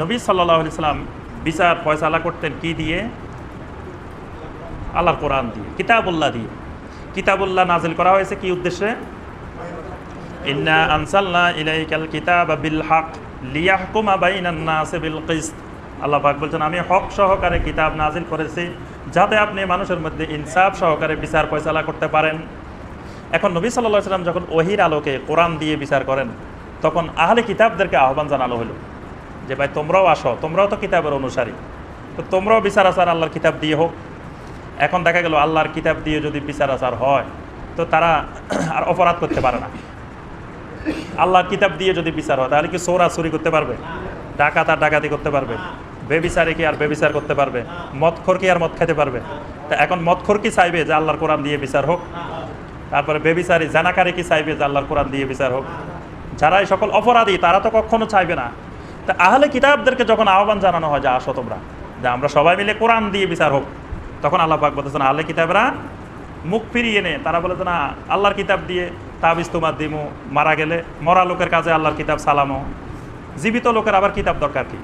নবী সাল্লাহ সাল্লাম বিচার ফয়সালা করতেন কি দিয়ে? আল্লাহর কোরআন দিয়ে, কিতাবুল্লাহ দিয়ে। কিতাবুল্লাহ নাজিল করা হয়েছে কি উদ্দেশ্যে? ইলাইকাল কিতাব আল্লাহ বলছেন, আমি হক সহকারে কিতাব নাজিল করেছি যাতে আপনি মানুষের মধ্যে ইনসাফ সহকারে বিচার ফয়সালা করতে পারেন। এখন নবী সাল্লাহ সাল্লাম যখন ওহির আলোকে কোরআন দিয়ে বিচার করেন, তখন আহলে কিতাবদেরকে আহ্বান জানানো হলো। যে, ভাই, তোমরাও আসো, তোমরাও তো কিতাবের অনুসারী। তো তোমরাও বিচার আচার আল্লাহর কিতাব দিয়ে হোক। এখন দেখা গেল আল্লাহর কিতাব দিয়ে যদি বিচার আচার হয়, তো তারা আর অপরাধ করতে পারে না। আল্লাহর কিতাব দিয়ে যদি বিচার হয়, তাহলে কি চোরা চুরি করতে পারবে? ডাকাত আর ডাকাতি করতে পারবে? বেবিচারে কি আর বেবিচার করতে পারবে? মদখোর কি আর মদ খেতে পারবে? তা এখন মদখোর কি চাইবে যে, আল্লাহর কোরআন দিয়ে বিচার হোক? তারপরে বেবিচারি জানাকারি কি চাইবে যে, আল্লাহর কোরআন দিয়ে বিচার হোক? যারা এই সকল অপরাধী, তারা তো কখনো চাইবে না। তা আহলে কিতাবদেরকে যখন আহ্বান জানানো হয় যে আসো তোমরা, যে আমরা সবাই মিলে কোরআন দিয়ে বিচার হোক, তখন আল্লাহ পাক বলতেছেন, আহলে কিতাবরা মুখ ফিরিয়ে নে। তারা বলেছে, না, আল্লাহর কিতাব দিয়ে তাবিজ তোমার দিমু, মারা গেলে মরা লোকের কাজে আল্লাহর কিতাব সালামো। জীবিত লোকের আবার কিতাব দরকার কি?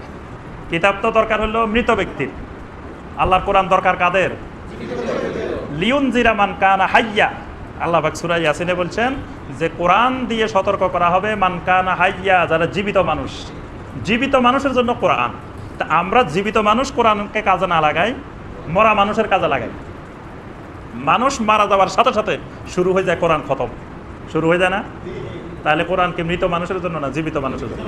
কিতাব তো দরকার হলো মৃত ব্যক্তির। আল্লাহর কোরআন দরকার কাদের? লিউন জিরামান কানা হাইয়া। আল্লাহ পাক সুরাই ইয়াসিনে বলছেন, যে কোরআন দিয়ে সতর্ক করা হবে মানকানা হাইয়া, যারা জীবিত মানুষ জীবিত মানুষের জন্য কোরআন। তা আমরা জীবিত মানুষ কোরআনকে কাজে না লাগাই, মরা মানুষের কাজে লাগাই। মানুষ মারা যাওয়ার সাথে সাথে শুরু হয়ে যায় কোরআন খতম। শুরু হয়ে যায় না? তাহলে কোরআন কি মৃত মানুষের জন্য না জীবিত মানুষের জন্য?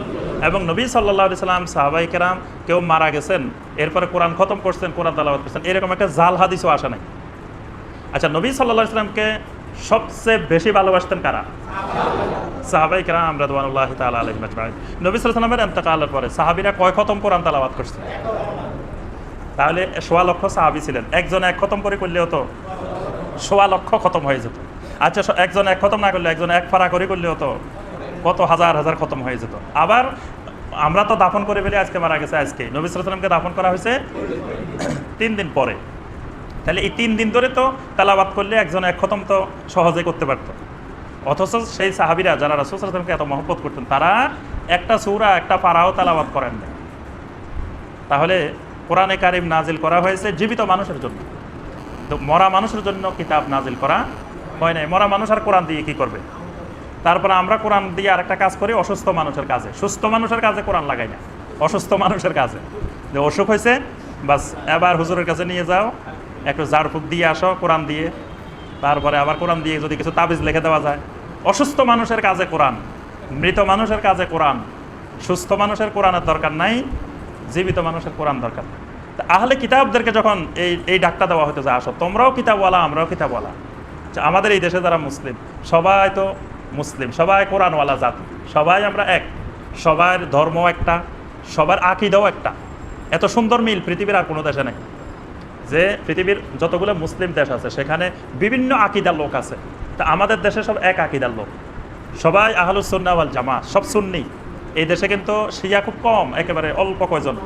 এবং নবী সাল্লাহ সাল্লাম সাহাবাই কেরাম কেউ মারা গেছেন, এরপরে কোরআন খতম করছেন, কোরআন তালাবাদ করছেন, এরকম একটা জাল হাদিসও আসা নাই। আচ্ছা নবী সাল্লাহ ইসলামকে সবচেয়ে বেশি ভালোবাসতেন কারা? সাহাবাই কেরাম রাদওয়ানুল্লাহ তাআলা আলাইহিম আজমাইন। নবী সাল্লাল্লাহু আলাইহি ওয়াসাল্লামের ইন্তেকালের পরে সাহাবীরা কয় খতম কোরআন তেলাওয়াত করছেন তাহলে সোয়া লক্ষ সাহাবী ছিলেন। একজন এক খতম করে করলেও তো সোয়া লক্ষ খতম হয়ে যেত। আচ্ছা একজন এক খতম না করলে একজন এক ফাড়া করে করলেও তো কত হাজার হাজার খতম হয়ে যেত। আবার আমরা তো দাফন করে ফেলে, আজকে মারা গেছে আজকে। নবী সাল্লামকে দাফন করা হয়েছে তিন দিন পরে। তাহলে এই তিন দিন ধরে তো তেলাবাত করলে একজন এক খতম তো সহজে করতে পারতো। অথচ সেই সাহাবিরা যারা রাসুল সাল্লামকে এত মহব্বত করতেন, তারা একটা সুরা, একটা পাড়াও তালাবাদ করেন না তাহলে কোরআনে কারিম নাজিল করা হয়েছে জীবিত মানুষের জন্য। তো মরা মানুষের জন্য কিতাব নাজিল করা হয় নাই। মরা মানুষ আর কোরআন দিয়ে কি করবে? তারপরে আমরা কোরআন দিয়ে আরেকটা কাজ করি, অসুস্থ মানুষের কাজে। সুস্থ মানুষের কাজে কোরআন লাগাই না। অসুস্থ মানুষের কাজে। যে অসুখ হয়েছে, বাস এবার হুজুরের কাছে নিয়ে যাও একটু ঝাড়ফুঁক দিয়ে আসো কোরআন দিয়ে। তারপরে আবার কোরআন দিয়ে যদি কিছু তাবিজ লিখে দেওয়া যায়। অসুস্থ মানুষের কাজে কোরআন মৃত মানুষের কাজে কোরআন সুস্থ মানুষের কোরআনের দরকার নাই জীবিত মানুষের কোরআন দরকার তা আহলে কিতাবদেরকে যখন এই এই ডাকটা দেওয়া হতো যে আসো তোমরাও কিতাবওয়ালা আমরাও কিতাবওয়ালা। আচ্ছা, আমাদের এই দেশে যারা মুসলিম সবাই তো মুসলিম সবাই কোরআনওয়ালা জাতি সবাই আমরা এক সবার ধর্ম একটা সবার আকিদাও একটা। এত সুন্দর মিল পৃথিবীর আর কোনো দেশে নেই। যে পৃথিবীর যতগুলো মুসলিম দেশ আছে, সেখানে বিভিন্ন আকিদার লোক আছে। তা আমাদের দেশে সব এক আকিদার লোক। সবাই আহলুসন্না ওয়াল জামা সব সুন্নি। এই দেশে কিন্তু শিয়া খুব কম, একেবারে অল্প কয়জন।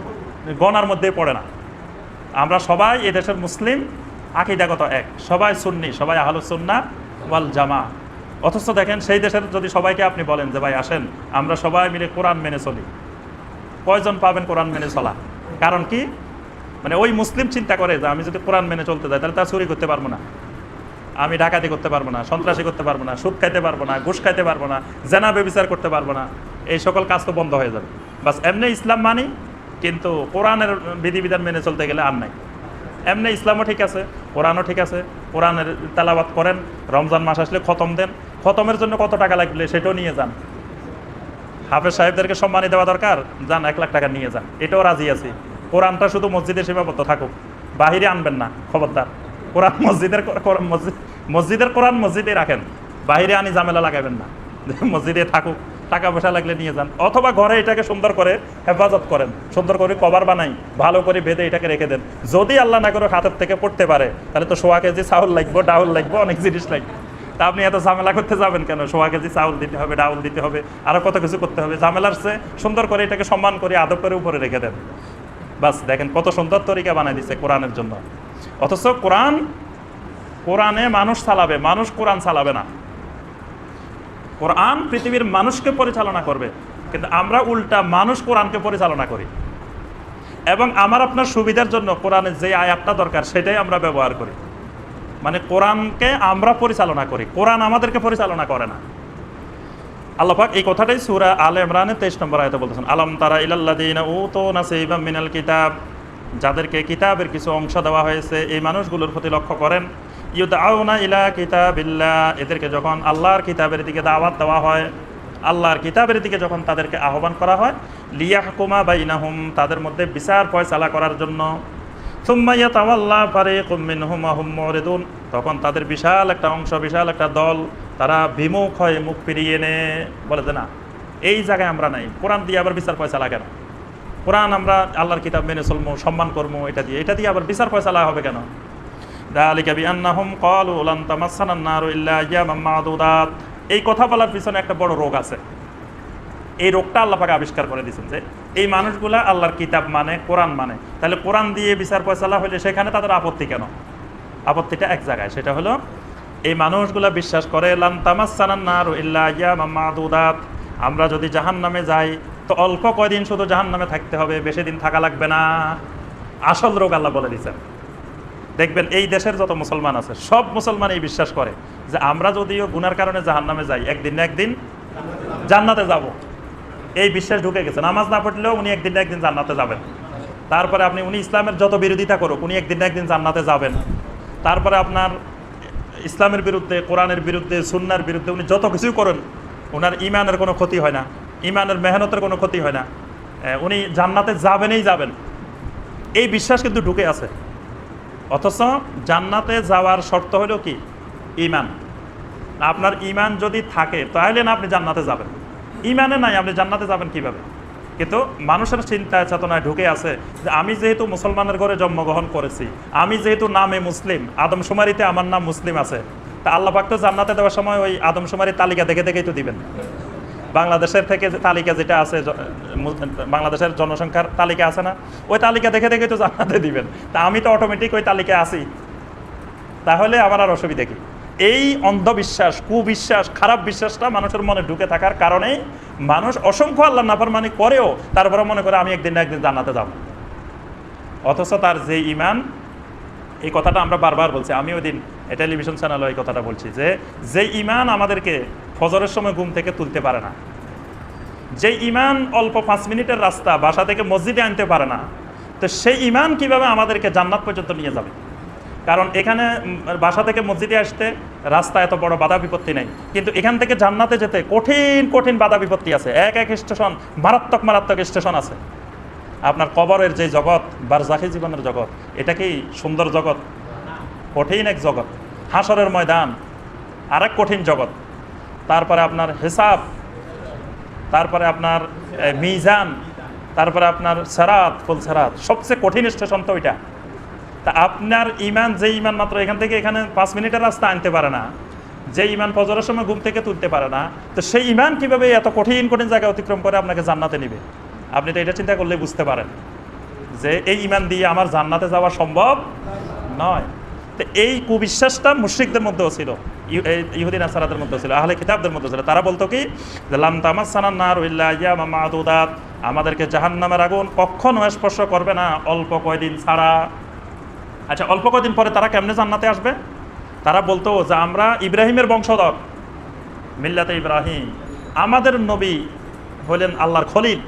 গণার মধ্যে পড়ে না। আমরা সবাই এই দেশের মুসলিম, আকিদাগত এক। সবাই সুন্নি, সবাই আহলুসন্না ওয়াল জামা অথচ দেখেন, সেই দেশের যদি সবাইকে আপনি বলেন যে, ভাই, আসেন, আমরা সবাই মিলে কোরআন মেনে চলি। কয়জন পাবেন কোরআন মেনে চলা? কারণ কি? মানে ওই মুসলিম চিন্তা করে যে আমি যদি কোরআন মেনে চলতে যাই, তাহলে তা চুরি করতে পারব না। আমি ডাকাতি করতে পারব না, সন্ত্রাসী করতে পারব না, সুদ খাইতে পারব না, ঘুষ খাইতে পারব না, জেনা বেবিচার করতে পারব না, এই সকল কাজ তো বন্ধ হয়ে যাবে। বাস এমনি ইসলাম মানি, কিন্তু কোরআনের বিধিবিধান মেনে চলতে গেলে আর নাই। এমনি ইসলামও ঠিক আছে, কোরআনও ঠিক আছে, কোরআনের তেলাবাত করেন, রমজান মাস আসলে খতম দেন। খতমের জন্য কত টাকা লাগবে সেটাও নিয়ে যান। হাফেজ সাহেবদেরকে সম্মানী দেওয়া দরকার, যান এক লাখ টাকা নিয়ে যান, এটাও রাজি আছি। কোরআনটা শুধু মসজিদে সীমাবদ্ধ থাকুক। বাহিরে আনবেন না, খবরদার। কোরআন মসজিদের মসজিদের কোরআন মসজিদে রাখেন। বাহিরে আনি ঝামেলা লাগাবেন না। মসজিদে থাকুক, টাকা পয়সা লাগলে নিয়ে যান। অথবা ঘরে এটাকে সুন্দর করে হেফাজত করেন। সুন্দর করে কভার বানাই, ভালো করে বেঁধে এটাকে রেখে দেন। যদি আল্লাহ না করে হাতের থেকে পড়তে পারে। তাহলে তো সোয়া কেজি চাউল লাগবে, ডাউল লাগবে, অনেক জিনিস লাগবে। তা আপনি এত ঝামেলা করতে যাবেন কেন? সোয়া কেজি চাউল দিতে হবে, ডাউল দিতে হবে আরও কত কিছু করতে হবে। ঝামেলার চেয়ে সুন্দর করে এটাকে সম্মান করে, আদব করে উপরে রেখে দেন। বাস, দেখেন কত সুন্দর তরিকা বানাই দিচ্ছে কোরআনের জন্য। অথচ কোরআন, কোরআনে মানুষ চালাবে, মানুষ কোরআন চালাবে না। কোরআন পৃথিবীর মানুষকে পরিচালনা করবে, কিন্তু আমরা উল্টা মানুষ কোরআনকে পরিচালনা করি। এবং আমার আপনার সুবিধার জন্য কোরআনের যে আয়াতটা দরকার, সেটাই আমরা ব্যবহার করি। মানে কোরআনকে আমরা পরিচালনা করি, কোরআন আমাদেরকে পরিচালনা করে না। আল্লাপাক এই কথাটাই সুরা আল ইমরানের তেইশ নম্বর আয়তে বলতেছেন, আলম তারা ইলাল্লাদিনা ও তো নাসিবাম মিনাল কিতাব যাদেরকে কিতাবের কিছু অংশ দেওয়া হয়েছে, এই মানুষগুলোর প্রতি লক্ষ্য করেন ইউদাউনা ইলা কিতাবিল্লাহ এদেরকে যখন আল্লাহর কিতাবের দিকে দাওয়াত দেওয়া হয়, আল্লাহর কিতাবের দিকে যখন তাদেরকে আহ্বান করা হয়, লিয়াহকুমা বাইনাহুম তাদের মধ্যে বিচার ফয়সালা করার জন্য সুম্মাইয়া তাওয়াল্লাহ পারে কুমিনহুম আহুম মরেদুন তখন তাদের বিশাল একটা অংশ, বিশাল একটা দল তারা বিমুখ হয় মুখ ফিরিয়ে এনে বলে যে, না, এই জায়গায় আমরা নাই। কোরআন দিয়ে আবার বিচার ফয়সালা কেন কোরআন আমরা আল্লাহর কিতাব মেনে চলবো সম্মান করব এটা দিয়ে। এটা দিয়ে আবার বিচার ফয়সালা হবে কেন? এই কথা বলার পিছনে একটা বড় রোগ আছে। এই রোগটা আল্লাপাকে আবিষ্কার করে দিয়েছেন যে, এই মানুষগুলা আল্লাহর কিতাব মানে কোরআন মানে। তাহলে কোরআন দিয়ে বিচার পয়সালা হলে সেখানে তাদের আপত্তি কেন? আপত্তিটা এক জায়গায়, সেটা হলো এই মানুষগুলা বিশ্বাস করে আমরা যদি জাহান নামে যাই, তো অল্প কয়দিন শুধু জাহান নামে থাকতে হবে, বেশি দিন থাকা লাগবে না। আসল রোগ আল্লাহ বলে দিয়েছেন। দেখবেন এই দেশের যত মুসলমান আছে, সব মুসলমান এই বিশ্বাস করে যে আমরা যদিও গুনার কারণে জাহান নামে যাই, একদিন না একদিন জান্নাতে যাব। এই বিশ্বাস ঢুকে গেছে। নামাজ না পড়লেও উনি একদিন না একদিন জান্নাতে যাবেন। তারপরে আপনি, উনি ইসলামের যত বিরোধিতা করুক, উনি একদিন না একদিন জান্নাতে যাবেন। তারপরে আপনার ইসলামের বিরুদ্ধে, কোরআনের বিরুদ্ধে, সুন্নার বিরুদ্ধে উনি যত কিছুই করেন ওনার ইমানের কোনো ক্ষতি হয় না, ইমানের মেহনতের কোনো ক্ষতি হয় না। উনি জান্নাতে যাবেনই যাবেন। এই বিশ্বাস কিন্তু ঢুকে আছে। অথচ জান্নাতে যাওয়ার শর্ত হলো কি? ইমান। আপনার ইমান যদি থাকে, তাহলে না আপনি জান্নাতে যাবেন। ইমানে নাই, আপনি জান্নাতে যাবেন কীভাবে? কিন্তু মানুষের চিন্তা চেতনায় ঢুকে আছে যে আমি যেহেতু মুসলমানের ঘরে জন্মগ্রহণ করেছি, আমি যেহেতু নামে মুসলিম, আদমশুমারিতে আমার নাম মুসলিম আছে, তা আল্লাহ পাক তো জান্নাতে দেওয়ার সময় ওই আদমশুমারির তালিকা দেখে দেখেই তো দিবেন। বাংলাদেশের থেকে তালিকা যেটা আছে বাংলাদেশের জনসংখ্যার তালিকা আছে না, ওই তালিকা দেখে দেখে তো জান্নাতে দিবেন। তা আমি তো অটোমেটিক ওই তালিকায় আছি। তাহলে আমার আর অসুবিধা কি? এই অন্ধবিশ্বাস, কুবিশ্বাস, খারাপ বিশ্বাসটা মানুষের মনে ঢুকে থাকার কারণে মানুষ অসংখ্য আল্লাহ নাফরমানি করেও তারপরে মনে করে, আমি একদিন না একদিন জানাতে যাব। অথচ তার যে ইমান এই কথাটা আমরা বারবার বলছি। আমি ওই দিন টেলিভিশন চ্যানেলে এই কথাটা বলছি যে যে ইমান আমাদেরকে ফজরের সময় ঘুম থেকে তুলতে পারে না, যে ইমান অল্প পাঁচ মিনিটের রাস্তা বাসা থেকে মসজিদে আনতে পারে না, তো সেই ইমান কীভাবে আমাদেরকে জান্নাত পর্যন্ত নিয়ে যাবে? কারণ এখানে বাসা থেকে মসজিদে আসতে রাস্তা এত বড় বাধা বিপত্তি নেই। কিন্তু এখান থেকে জান্নাতে যেতে কঠিন কঠিন বাধা বিপত্তি আছে। এক এক স্টেশন মারাত্মক মারাত্মক স্টেশন আছে। আপনার কবরের যে জগৎ, বারজাখি জীবনের জগৎ, এটা কি সুন্দর জগৎ? কঠিন এক জগৎ। হাসরের ময়দান, আরেক কঠিন জগৎ। তারপরে আপনার হিসাব, তারপরে আপনার মিজান, তারপরে আপনার সেরাত ফুল সেরাত সবচেয়ে কঠিন স্টেশন তো ওইটা। তা আপনার ইমান যে ইমান মাত্র এখান থেকে এখানে পাঁচ মিনিটের রাস্তা আনতে পারে না, যে ইমান ফজরের সময় ঘুম থেকে তুলতে পারে না, তো সেই ইমান কীভাবে এত কঠিন কঠিন জায়গা অতিক্রম করে আপনাকে জান্নাতে নিবে? আপনি তো এটা চিন্তা করলে বুঝতে পারেন যে এই ইমান দিয়ে আমার জান্নাতে যাওয়া সম্ভব নয়। তো এই কুবিশ্বাসটা মুশ্রিকদের মধ্যেও ছিল ইহুদিন আসারাদের মধ্যে ছিল, আহলে কিতাবদের মধ্যে ছিল। তারা বলতো কি? লাম তামাস সানান নার ইল্লা ইয়ামা মাদুদাত, আমাদেরকে জাহান্নামের আগুন কখনো স্পর্শ করবে না, অল্প কয়দিন ছাড়া। আচ্ছা অল্প কদিন পরে তারা কেমনে জান্নাতে আসবে? তারা বলতো যে, আমরা ইব্রাহিমের বংশধর। মিল্লাতে ইব্রাহিম। আমাদের নবী হলেন আল্লাহর খলিল।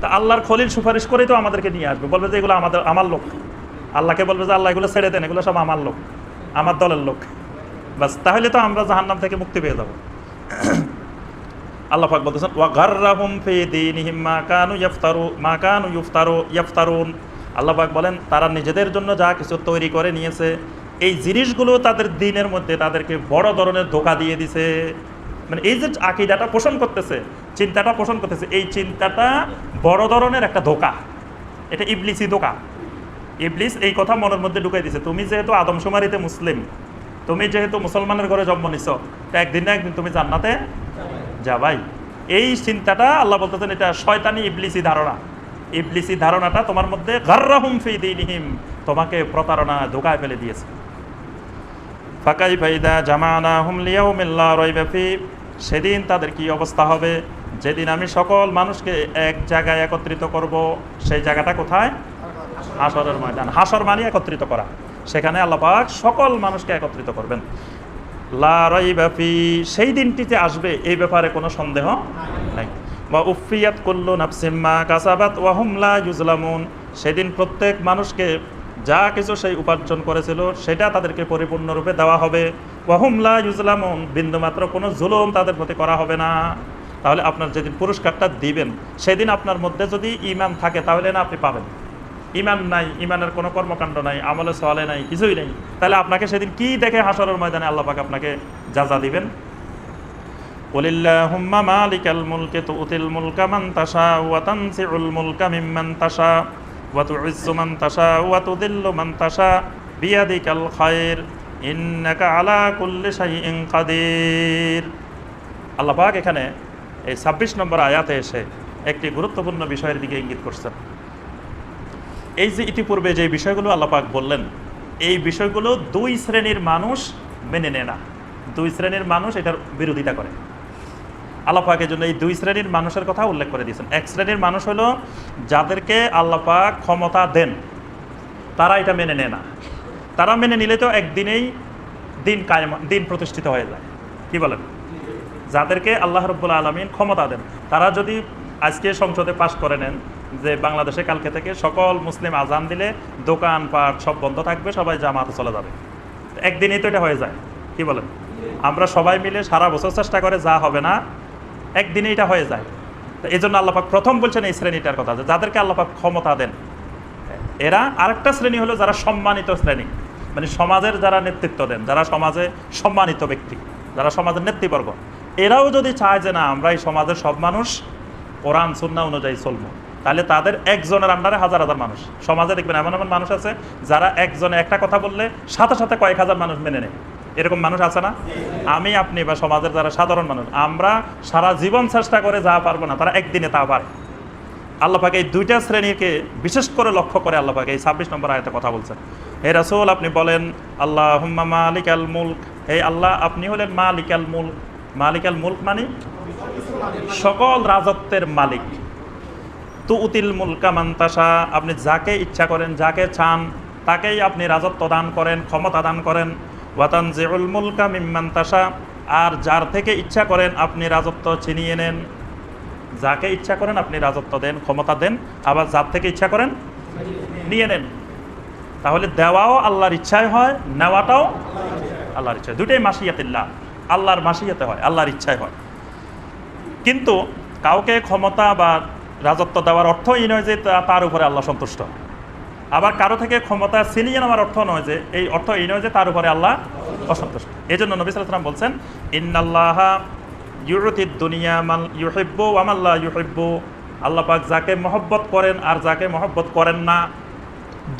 তা আল্লাহর খলিল সুপারিশ করেই তো আমাদেরকে নিয়ে আসবে। বলবে যে, এগুলো আমাদের, আমার লোক। আল্লাহকে বলবে যে, আল্লাহ এগুলো ছেড়ে দেন, এগুলো সব আমার লোক, আমার দলের লোক। বাস তাহলে তো আমরা জাহান্নাম থেকে মুক্তি পেয়ে যাব। আল্লাহ পাক বলতেছেন, ওয়া গাররাহুম ফি দীনিহিম মা কানু ইফতারু মা কানু ইফতারু ইফতারুন আল্লাহ পাক বলেন, তারা নিজেদের জন্য যা কিছু তৈরি করে নিয়েছে, এই জিনিসগুলো তাদের দিনের মধ্যে তাদেরকে বড় ধরনের ধোকা দিয়ে দিছে। মানে এই যে আকিদাটা পোষণ করতেছে, চিন্তাটা পোষণ করতেছে, এই চিন্তাটা বড় ধরনের একটা ধোকা। এটা ইবলিসি ধোকা। ইবলিস এই কথা মনের মধ্যে ঢুকাই দিছে, তুমি যেহেতু আদমশুমারিতে মুসলিম, তুমি যেহেতু মুসলমানের ঘরে জন্ম নিছ, তা একদিন না একদিন তুমি জান্নাতে যাবাই। এই চিন্তাটা আল্লাহ বলতেছেন, এটা শয়তানি ইবলিসি ধারণা। ইবলিসি ধারণাটা তোমার মধ্যে ফি তোমাকে প্রতারণা ধোকায় ফেলে দিয়েছে। ফাকাই ফাইদা জামানা হুম লিয়াউমিল্লা রয়বা ফি, সেদিন তাদের কি অবস্থা হবে? যেদিন আমি সকল মানুষকে এক জায়গায় একত্রিত করব, সেই জায়গাটা কোথায়? হাসরের ময়দান। হাসর মানে একত্রিত করা। সেখানে আল্লাহ পাক সকল মানুষকে একত্রিত করবেন। লা রাইবা ফি, সেই দিনটিতে আসবে, এই ব্যাপারে কোনো সন্দেহ নাই। বা উফিয়াত কুল্লু নাফসিম্মা কাসাবাত ওয়াহুম লা ইউজলামুন সেদিন প্রত্যেক মানুষকে যা কিছু সেই উপার্জন করেছিল, সেটা তাদেরকে পরিপূর্ণরূপে দেওয়া হবে। ওয়াহুম লা ইউজলামুন বিন্দুমাত্র কোনো জুলুম তাদের প্রতি করা হবে না। তাহলে আপনার যেদিন পুরস্কারটা দিবেন, সেদিন আপনার মধ্যে যদি ইমান থাকে, তাহলে না আপনি পাবেন। ইমান নাই ইমানের কোনো কর্মকাণ্ড নাই, আমলে সলে নাই, কিছুই নেই। তাহলে আপনাকে সেদিন কি দেখে হাসরের ময়দানে আল্লাহ পাক আপনাকে যাজা দিবেন قل مالك الملك تؤتي الملك من تشاء وتنزع الملك ممن تشاء وتعز من تشاء وتذل من تشاء بيدك الخير إنك على كل شيء قدير আল্লাহ পাক এখানে এই ছাব্বিশ নম্বর আয়াতে এসে একটি গুরুত্বপূর্ণ বিষয়ের দিকে ইঙ্গিত করছেন এই যে ইতিপূর্বে যে বিষয়গুলো আল্লাপাক বললেন এই বিষয়গুলো দুই শ্রেণীর মানুষ মেনে নেয় না দুই শ্রেণীর মানুষ এটার বিরোধিতা করে আল্লাপাকের জন্য এই দুই শ্রেণির মানুষের কথা উল্লেখ করে দিয়েছেন। এক শ্রেণির মানুষ হলো যাদেরকে আল্লাপাক ক্ষমতা দেন, তারা এটা মেনে নেয় না। তারা মেনে নিলে তো একদিনেই দিন কায়েম, দিন প্রতিষ্ঠিত হয়ে যায়। কি বলেন? যাদেরকে আল্লাহ রব্বুল আলমিন ক্ষমতা দেন, তারা যদি আজকে সংসদে পাশ করে নেন যে বাংলাদেশে কালকে থেকে সকল মুসলিম আজান দিলে দোকান পাট সব বন্ধ থাকবে, সবাই জামাতে চলে যাবে। একদিনেই তো এটা হয়ে যায়। কি বলেন? আমরা সবাই মিলে সারা বছর চেষ্টা করে যা হবে না একদিনে এটা হয়ে যায়। তো এই জন্য আল্লাপাক প্রথম বলছেন এই শ্রেণীটার কথা যাদেরকে আল্লাপাক ক্ষমতা দেন। এরা আরেকটা শ্রেণি হলো যারা সম্মানিত শ্রেণি। মানে সমাজের যারা নেতৃত্ব দেন, যারা সমাজে সম্মানিত ব্যক্তি, যারা সমাজের নেতৃবর্গ। এরাও যদি চায় যে না, আমরা এই সমাজের সব মানুষ কোরআন সুন্না অনুযায়ী চলবো, তাহলে তাদের একজনের আন্ডারে হাজার হাজার মানুষ। সমাজে দেখবেন এমন এমন মানুষ আছে যারা একজনে একটা কথা বললে সাথে সাথে কয়েক হাজার মানুষ মেনে নেয়। এরকম মানুষ আছে না? আমি, আপনি বা সমাজের যারা সাধারণ মানুষ, আমরা সারা জীবন চেষ্টা করে যা পারব না, তারা একদিনে তা পারে। আল্লাপাকে এই দুইটা শ্রেণীকে বিশেষ করে লক্ষ্য করে আল্লাপাকে এই ছাব্বিশ নম্বর আয়তে কথা বলছেন। হে রাসুল, আপনি বলেন আল্লাহ হুম্মা মালিক। আল মুল্ক হে আল্লাহ, আপনি হলেন মালিক আল মুল্ক। মালিক আল মুল্ক মানে সকল রাজত্বের মালিক। তু উতিল মুলকা মান্তাসা আপনি যাকে ইচ্ছা করেন, যাকে চান, তাকেই আপনি রাজত্ব দান করেন, ক্ষমতা দান করেন। ওয়াতান মুলকা মিম্মান্তাসা আর যার থেকে ইচ্ছা করেন আপনি রাজত্ব ছিনিয়ে নেন। যাকে ইচ্ছা করেন আপনি রাজত্ব দেন, ক্ষমতা দেন, আবার যার থেকে ইচ্ছা করেন নিয়ে নেন। তাহলে দেওয়াও আল্লাহর ইচ্ছায় হয়, নেওয়াটাও আল্লাহর ইচ্ছায়। দুটোই মাসিয়াতিল্লাহ। আল্লাহর মাসিয়াতে হয়, আল্লাহর ইচ্ছায় হয়। কিন্তু কাউকে ক্ষমতা বা রাজত্ব দেওয়ার অর্থ এই নয় যে তার উপরে আল্লাহ সন্তুষ্ট। আবার কারও থেকে ক্ষমতা ছিনিয়ে নেওয়ার অর্থ নয় যে, এই অর্থ এই নয় যে তার উপরে আল্লাহ অসন্তুষ্ট। এই জন্য নবী সালাম বলছেন, ইন্নাল্লাহ ইউরতির দুনিয়া মাল ইউহিব্বু আমাল্লাহ ইউহিব্বু। আল্লাহ পাক যাকে মহব্বত করেন আর যাকে মহব্বত করেন না,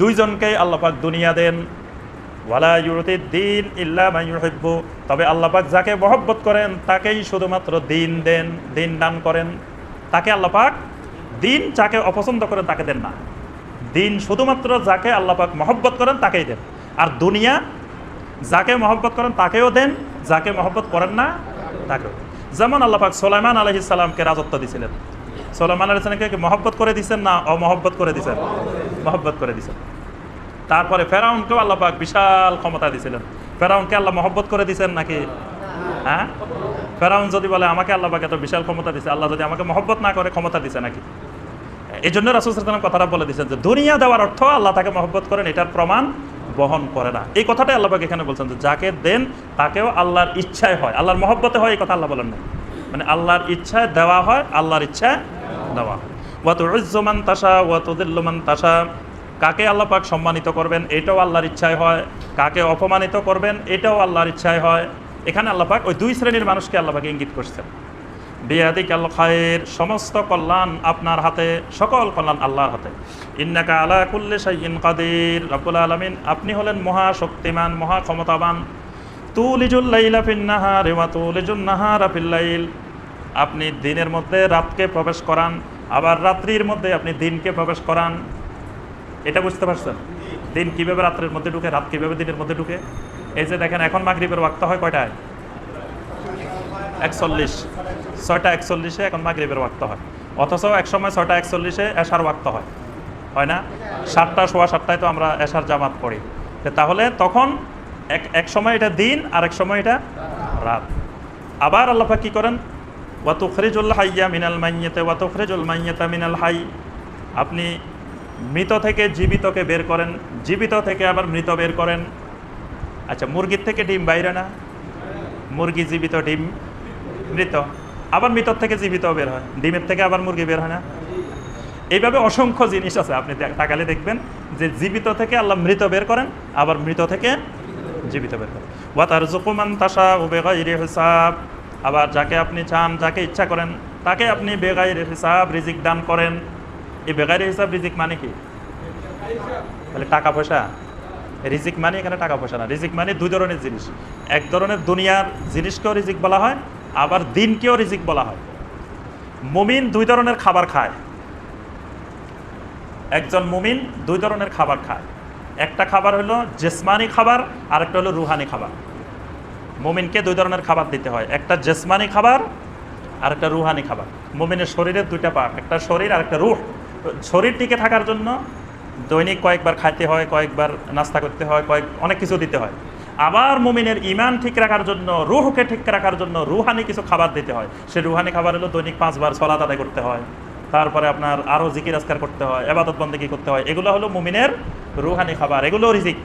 দুইজনকেই আল্লাহ পাক দুনিয়া দেন। ওয়ালা ইউরতির দিন ইল্লা মা ইউহিব্বু। তবে আল্লাহ পাক যাকে মহব্বত করেন, তাকেই শুধুমাত্র দিন দেন দিন দান করেন। তাকে আল্লাহ পাক দিন যাকে অপছন্দ করেন, তাকে দেন না। দিন শুধুমাত্র যাকে আল্লাহ পাক মহব্বত করেন তাকেই দেন। আর দুনিয়া, যাকে মহব্বত করেন তাকেও দেন, যাকে মহব্বত করেন না, তাকেও। যেমন আল্লাহ পাক সোলাইমান আলহিস সালামকে রাজত্ব দিয়েছিলেন সোলাইমান আলহিস সালামকে মহব্বত করে দিয়েছেন না অমহব্বত করে দিয়েছেন মহব্বত করে দিয়েছেন তারপরে ফেরাউনকেও আল্লাহ পাক বিশাল ক্ষমতা দিয়েছিলেন ফেরাউনকে আল্লাহ মহব্বত করে দিয়েছেন নাকি? হ্যাঁ? ফেরাউন যদি বলে, আমাকে আল্লাহ এত বিশাল ক্ষমতা দিছে, আল্লাহ যদি আমাকে মহব্বত না করে ক্ষমতা দিছে নাকি? এই জন্য রাসুল সাল্লাম কথাটা বলে দিয়েছেন যে, দুনিয়া দেওয়ার অর্থ আল্লাহ তাকে মহব্বত করেন, এটার প্রমাণ বহন করে না। এই কথাটাই আল্লাহ পাক এখানে বলছেন যে, যাকে দেন তাকেও আল্লাহর ইচ্ছায় হয়। আল্লাহর মহব্বতে হয়, এই কথা আল্লাহ বলেন না মানে আল্লাহর ইচ্ছায় দেওয়া হয়, আল্লাহর ইচ্ছায় দেওয়া হয়। ওয়াত উজ্জমান তাসা ওয়াত উদিল্লমান তাসা কাকে আল্লাহ পাক সম্মানিত করবেন, এটাও আল্লাহর ইচ্ছায় হয়। কাকে অপমানিত করবেন, এটাও আল্লাহর ইচ্ছায় হয়। এখানে আল্লাহ পাক ওই দুই শ্রেণির মানুষকে আল্লাহ পাক ইঙ্গিত করছেন। বিয়াদিক আল খায়ের সমস্ত কল্যাণ আপনার হাতে, সকল কল্যাণ আল্লাহর হাতে। ইন্নাকা আলা কুল্লি শাইইন কাদির। রব্বুল আলামিন, আপনি হলেন মহা শক্তিমান মহা ক্ষমতাবান তুলিজুল লাইলা ফিন নাহার ওয়া তুলিজুন নাহারা ফিল আপনি দিনের মধ্যে রাতকে প্রবেশ করান, আবার রাত্রির মধ্যে আপনি দিনকে প্রবেশ করান। এটা বুঝতে পারছেন? দিন কীভাবে রাত্রের মধ্যে ঢুকে, রাত কীভাবে দিনের মধ্যে ঢুকে? এই যে দেখেন, এখন মাগরিবের ওয়াক্ত হয় কয়টায়? একচল্লিশ। ছয়টা একচল্লিশে এখন মাগরিবের ওয়াক্ত হয়। অথচ এক সময় ছয়টা একচল্লিশে এশার ওয়াক্ত হয়। হয় না? সাতটা, সোয়া সাতটায় তো আমরা এশার জামাত পড়ি। তাহলে তখন এক এক সময় এটা দিন আর এক সময় এটা রাত। আবার আল্লাপা কী করেন? ওয়াতুখরিজুল হাইয়া মিনাল মাইয়াতে ওয়াতুখরিজুল মাইয়াতা মিনাল হাই। আপনি মৃত থেকে জীবিতকে বের করেন, জীবিত থেকে আবার মৃত বের করেন। আচ্ছা মুরগির থেকে ডিম বাইরে না? মুরগি জীবিত, ডিম মৃত। আবার মৃতর থেকে জীবিত বের হয়, ডিমের থেকে আবার মুরগি বের হয় না। এইভাবে অসংখ্য জিনিস আছে, আপনি তাকালে দেখবেন যে জীবিত থেকে আল্লাহ মৃত বের করেন, আবার মৃত থেকে জীবিত বের করেন। ওয়াতার জুকুমান তাসা ও বেগাইরে হিসাব, আবার যাকে আপনি চান, যাকে ইচ্ছা করেন, তাকে আপনি বেগাইরে হিসাব, রিজিক দান করেন। এই বেগাইরে হিসাব রিজিক মানে কি? তাহলে টাকা পয়সা। রিজিক মানে এখানে টাকা পয়সা না। রিজিক মানে দুই ধরনের জিনিস। এক ধরনের দুনিয়ার জিনিসকেও রিজিক বলা হয় আবার দিনকেও রিজিক বলা হয়। মুমিন দুই ধরনের খাবার খায়। একজন মুমিন দুই ধরনের খাবার খায়। একটা খাবার হলো জেসমানি খাবার আর একটা হলো রুহানি খাবার। মুমিনকে দুই ধরনের খাবার দিতে হয়। একটা জেসমানি খাবার আর একটা রুহানি খাবার। মুমিনের শরীরের দুইটা পার্ট একটা শরীর আর একটা রুহ। শরীর টিকে থাকার জন্য দৈনিক কয়েকবার খাইতে হয়, কয়েকবার নাস্তা করতে হয়, কয়েক অনেক কিছু দিতে হয়। আবার মুমিনের ইমান ঠিক রাখার জন্য, রুহকে ঠিক রাখার জন্য রুহানি কিছু খাবার দিতে হয়। সে রুহানি খাবার হলো দৈনিক পাঁচবার সলাত আদায় করতে হয়। তারপরে আপনার আরও জিকির আজকার করতে হয়, এবাদত বন্দেগি করতে হয়। এগুলো হলো মুমিনের রুহানি খাবার, এগুলো রিজিক।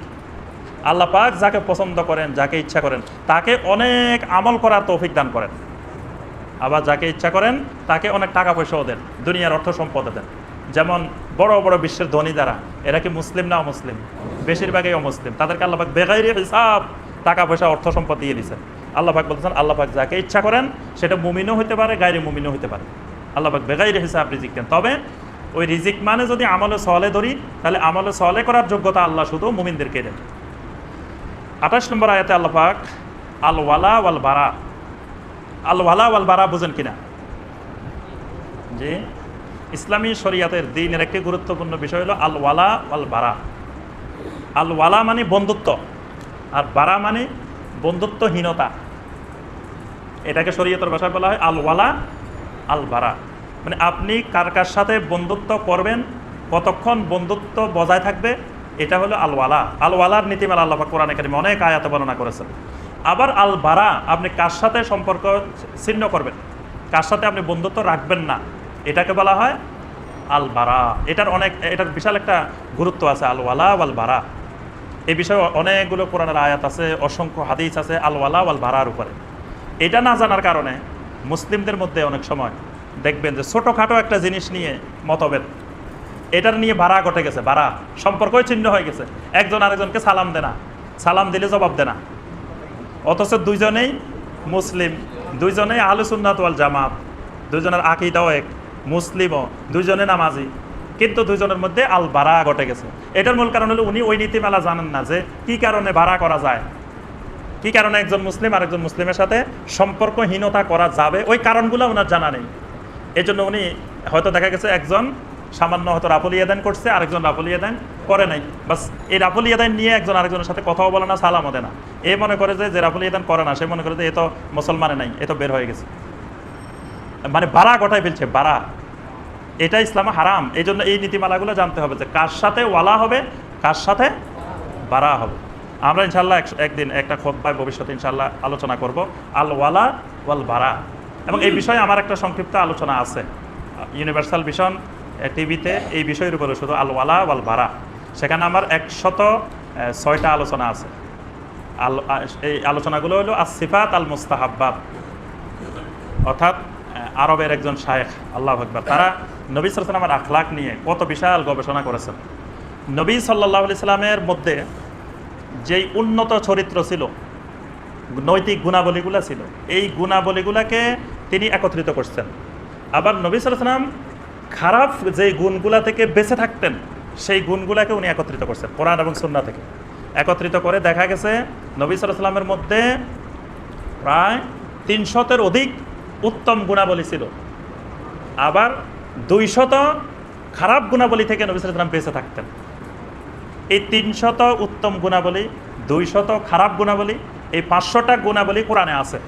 আল্লাহ পাক যাকে পছন্দ করেন, যাকে ইচ্ছা করেন, তাকে অনেক আমল করার তৌফিক দান করেন। আবার যাকে ইচ্ছা করেন, তাকে অনেক টাকা পয়সাও দেন, দুনিয়ার অর্থ সম্পদে দেন। যেমন বড় বড় বিশ্বের ধনী দ্বারা এরা কি মুসলিম না অমুসলিম? বেশিরভাগই অমুসলিম। তাদেরকে আল্লাহাক বেগাইরি হিসাব টাকা পয়সা, অর্থ সম্পদ দিয়ে দিয়েছেন আল্লাহাক বলতেছেন আল্লাহাক যাকে ইচ্ছা করেন, সেটা মুমিনও হতে পারে, গাইরে মুমিনও হতে পারে। আল্লাহাক বেগাইরি হিসাব রিজিক দেন। তবে ওই রিজিক মানে যদি আমলে সহলে ধরি, তাহলে আমলে সহলে করার যোগ্যতা আল্লাহ শুধু মুমিনদেরকে দেন। আঠাশ নম্বর আয়াতে আল্লাহ পাক আল ওয়ালা ওয়াল বারা আল ওয়ালা ওয়াল বারা বুঝেন কিনা? যে ইসলামী শরিয়াতের দিনের একটি গুরুত্বপূর্ণ বিষয় হলো আল ওয়ালা ওয়াল বারা আল ওয়ালা মানে বন্ধুত্ব, আর বারা মানে বন্ধুত্বহীনতা। এটাকে শরীয়তের ভাষায় বলা হয় আল ওয়ালা আল বারা মানে আপনি কার কার সাথে বন্ধুত্ব করবেন, কতক্ষণ বন্ধুত্ব বজায় থাকবে, এটা হলো আল ওয়ালা আল ওয়ালার নীতিমালা আল্লাহ কোরআন একাডেমি অনেক আয়াতে বর্ণনা করেছেন। আবার আল বারা আপনি কার সাথে সম্পর্ক ছিন্ন করবেন, কার সাথে আপনি বন্ধুত্ব রাখবেন না, এটাকে বলা হয় আল বারা এটার অনেক, এটার বিশাল একটা গুরুত্ব আছে আল ওয়ালা আল বারা এই বিষয়ে অনেকগুলো কোরআনের আয়াত আছে, অসংখ্য হাদিস আছে আল ওয়ালা আল বারার উপরে। এটা না জানার কারণে মুসলিমদের মধ্যে অনেক সময় দেখবেন যে ছোটোখাটো একটা জিনিস নিয়ে মতভেদ। এটার নিয়ে ভাড়া ঘটে গেছে, ভাড়া। সম্পর্কই ছিন্ন হয়ে গেছে। একজন আরেকজনকে সালাম দে না সালাম দিলে জবাব দেনা। অথচ দুইজনেই মুসলিম, দুইজনেই আলুসুন্নাত ওয়াল জামাত, দুইজনের আকিদাও এক, মুসলিমও, দুইজনে নামাজি। কিন্তু দুইজনের মধ্যে আল ভাড়া ঘটে গেছে। এটার মূল কারণ হলো উনি ওই নীতিমালা জানেন না যে কি কারণে ভাড়া করা যায়। কি কারণে একজন মুসলিম আরেকজন মুসলিমের সাথে সম্পর্কহীনতা করা যাবে? ওই কারণগুলো ওনার জানা নেই। এজন্য উনি হয়তো দেখা গেছে একজন সামান্য হয়তো রাফল ইয়াদান করছে, আরেকজন রাফল ইয়াদান করে নাই। বাস এই রাফল ইয়াদান নিয়ে একজন আরেকজনের সাথে কথাও বলে না, সালামও দেয় না। এ মনে করে যে যে রাফল ইয়াদান করে না, সে মনে করে যে এ তো মুসলমানে নাই, এ তো বের হয়ে গেছে। মানে বাড়া গটাই ফেলছে বাড়া এটা ইসলামে হারাম। এই জন্য এই নীতিমালাগুলো জানতে হবে যে কার সাথে ওয়ালা হবে কার সাথে বাড়া হবে। আমরা ইনশাল্লাহ এক- একদিন একটা খোদ্ায় ভবিষ্যতে ইনশাল্লাহ আলোচনা করব আল ওয়ালা ওয়াল বারা। এবং এই বিষয়ে আমার একটা সংক্ষিপ্ত আলোচনা আছে। ইউনিভার্সাল ভিশন টিভিতে এই বিষয়ের উপরে শুধু আল ওয়ালা ওয়াল বারা। সেখানে আমার একশত ছয়টা আলোচনা আছে। আল এই আলোচনাগুলো হলো আসিফাত আল মুস্তাহাব্বাত অর্থাৎ আরবের একজন শায়েখ, আল্লাহ আকবর। তারা নবী সালামের আখলাক নিয়ে কত বিশাল গবেষণা করেছেন। নবী সাল্লাহ সাল্লামের মধ্যে যেই উন্নত চরিত্র ছিল, নৈতিক গুণাবলীগুলো ছিল, এই গুণাবলীগুলোকে তিনি একত্রিত করছেন। আবার নবী সালাম খারাপ যে গুণগুলা থেকে বেঁচে থাকতেন, সেই গুণগুলাকে উনি একত্রিত করছেন, কোরআন এবং সুন্না থেকে। একত্রিত করে দেখা গেছে, নবী সাল্লামের মধ্যে প্রায় তিনশতের অধিক উত্তম গুণাবলী ছিল। আবার দুইশত খারাপ গুণাবলী থেকে নবী সাল্লাম বেঁচে থাকতেন। এই তিনশত উত্তম গুণাবলী, দুইশত খারাপ গুণাবলী, এই পাঁচশোটা গুণাবলী কোরআনে আছে।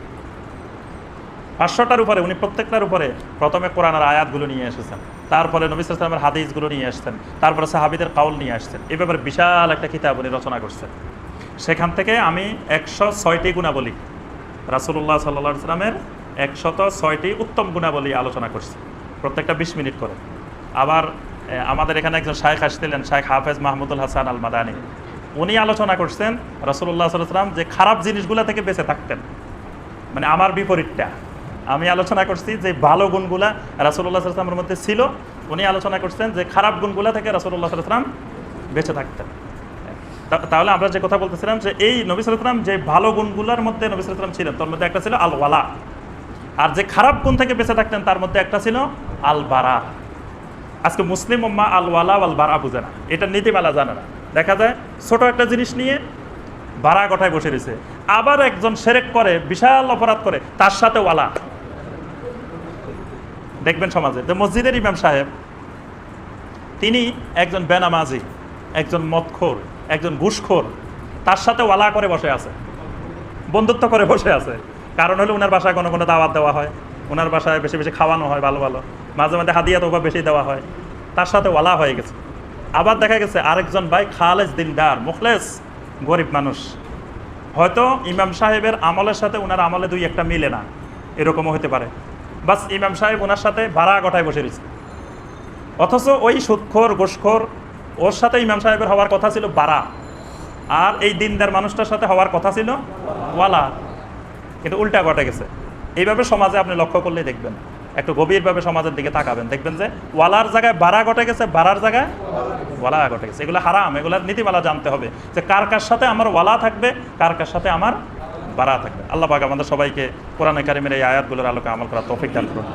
পাঁচশোটার উপরে, উনি প্রত্যেকটার উপরে প্রথমে কোরআনের আয়াতগুলো নিয়ে এসেছেন। তারপরে নবী সালামের হাদিসগুলো নিয়ে আসছেন। তারপরে সাহাবিদের কাউল নিয়ে আসছেন। এই ব্যাপারে বিশাল একটা কিতাব উনি রচনা করছেন। সেখান থেকে আমি একশো ছয়টি গুণাবলী রাসুল্লাহ সাল্লা সাল্লামের একশত ছয়টি উত্তম গুণাবলী আলোচনা করছি। প্রত্যেকটা বিশ মিনিট করে। আবার আমাদের এখানে একজন শায়েখ আসছিলেন, শায়েখ হাফেজ মাহমুদুল হাসান আল মাদানি উনি আলোচনা করছেন রাসুল্লাহ সাল্লাম যে খারাপ জিনিসগুলো থেকে বেঁচে থাকতেন। মানে আমার বিপরীতটা। আমি আলোচনা করছি যে ভালো গুণগুলা রাসুল্লাহ সাল্লামের মধ্যে ছিল। উনি আলোচনা করছেন যে খারাপ গুণগুলা থেকে রাসুল্লাহ সাল্লাম বেঁচে থাকতেন। তাহলে আমরা যে কথা বলতেছিলাম যে এই নবী সাল্লাম যে ভালো গুণগুলোর মধ্যে নবী সাল্লাম ছিলেন, তার মধ্যে একটা ছিল আল ওয়ালা আর যে খারাপ গুণ থেকে বেঁচে থাকতেন, তার মধ্যে একটা ছিল আল বারা আজকে মুসলিম উম্মা আল ওয়ালা আল বারা বুঝে না। এটা নীতিমালা জানে না। দেখা যায়, ছোট একটা জিনিস নিয়ে বাড়া গঠায় বসে রয়েছে। আবার একজন সেরেক করে, বিশাল অপরাধ করে, তার সাথে ওয়ালা। দেখবেন সমাজে, যে মসজিদের ইমাম সাহেব, তিনি একজন বেনামাজি, একজন মদখোর, একজন ঘুষখোর, তার সাথে ওয়ালা করে বসে আছে, বন্ধুত্ব করে বসে আছে। কারণ হলো ওনার বাসায় কোনো কোনো দাওয়াত দেওয়া হয়। ওনার বাসায় বেশি বেশি খাওয়ানো হয়, ভালো ভালো। মাঝে মাঝে হাদিয়া তোফা বেশি দেওয়া হয়। তার সাথে ওয়ালা হয়ে গেছে। আবার দেখা গেছে আরেকজন ভাই খালেজ দিনদার, মুখলেস, গরিব মানুষ। হয়তো ইমাম সাহেবের আমলের সাথে ওনার আমলে দুই একটা মিলে না। এরকমও হতে পারে। বাস ইমাম সাহেব ওনার সাথে ভাড়া গঠায় বসে রয়েছে। অথচ ওই সুৎখোর গোসখোর ওর সাথে ইমাম সাহেবের হওয়ার কথা ছিল বাড়া। আর এই দিনদার মানুষটার সাথে হওয়ার কথা ছিল ওয়ালা। কিন্তু উল্টা ঘটে গেছে। এইভাবে সমাজে আপনি লক্ষ্য করলেই দেখবেন। একটু গভীরভাবে সমাজের দিকে তাকাবেন। দেখবেন যে ওয়ালার জায়গায় বাড়া ঘটে গেছে, বাড়ার জায়গায় ওয়ালা ঘটে গেছে। এগুলো হারাম এগুলোর নীতিমালা জানতে হবে যে কার কার সাথে আমার ওয়ালা থাকবে, কার কার সাথে আমার বাড়া থাকবে। আল্লাহ পাক আমাদের সবাইকে কোরআনে কারিমের এই আয়াতগুলোর আলোকে আমল করা তৌফিক দান করুন।